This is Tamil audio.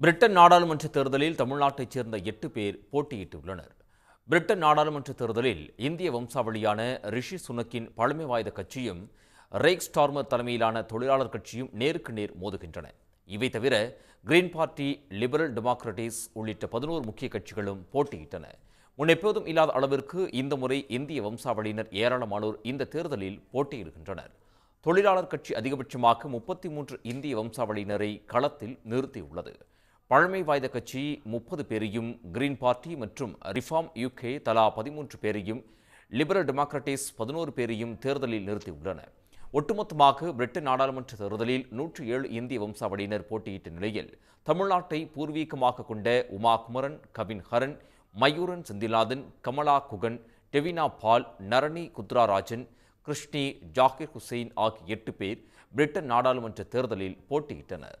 பிரிட்டன் நாடாளுமன்ற தேர்தலில் தமிழ்நாட்டைச் சேர்ந்த எட்டு பேர் போட்டியிட்டுள்ளனர். பிரிட்டன் நாடாளுமன்ற தேர்தலில் இந்திய வம்சாவளியான ரிஷி சுனக்கின் பழமை வாய்ந்த கட்சியும் ரேக் ஸ்டார்மர் தலைமையிலான தொழிலாளர் கட்சியும் நேருக்கு நேர் மோதுகின்றன. இவை தவிர கிரீன் பார்ட்டி லிபரல் டெமோக்ரட்டிஸ் உள்ளிட்ட பதினோரு முக்கிய கட்சிகளும் போட்டியிட்டன. முன்னெப்போதும் இல்லாத அளவிற்கு இந்த முறை இந்திய வம்சாவளியினர் ஏராளமானோர் இந்த தேர்தலில் போட்டியிடுகின்றனர். தொழிலாளர் கட்சி அதிகபட்சமாக முப்பத்தி மூன்று இந்திய வம்சாவளியினரை களத்தில் நிறுத்தியுள்ளது. பழமை வாய்ந்த கட்சி முப்பது பேரையும் கிரீன் பார்ட்டி மற்றும் ரிஃபார்ம் யூகே தலா பதிமூன்று பேரையும் லிபரல் டெமோக்ரட்டிஸ் பதினோரு பேரையும் தேர்தலில் நிறுத்தியுள்ளன. ஒட்டுமொத்தமாக பிரிட்டன் நாடாளுமன்ற தேர்தலில் நூற்றி ஏழு இந்திய வம்சாவளியினர் போட்டியிட்ட நிலையில் தமிழ்நாட்டை பூர்வீகமாக கொண்ட உமா குமரன் கவின் ஹரன் மயூரன் செந்திலாதன் கமலா குகன் டெவினா பால் நரணி குத்ராராஜன் கிருஷ்ணி ஜாகிர் ஹுசைன் ஆகிய எட்டு பேர் பிரிட்டன் நாடாளுமன்ற தேர்தலில் போட்டியிட்டனர்.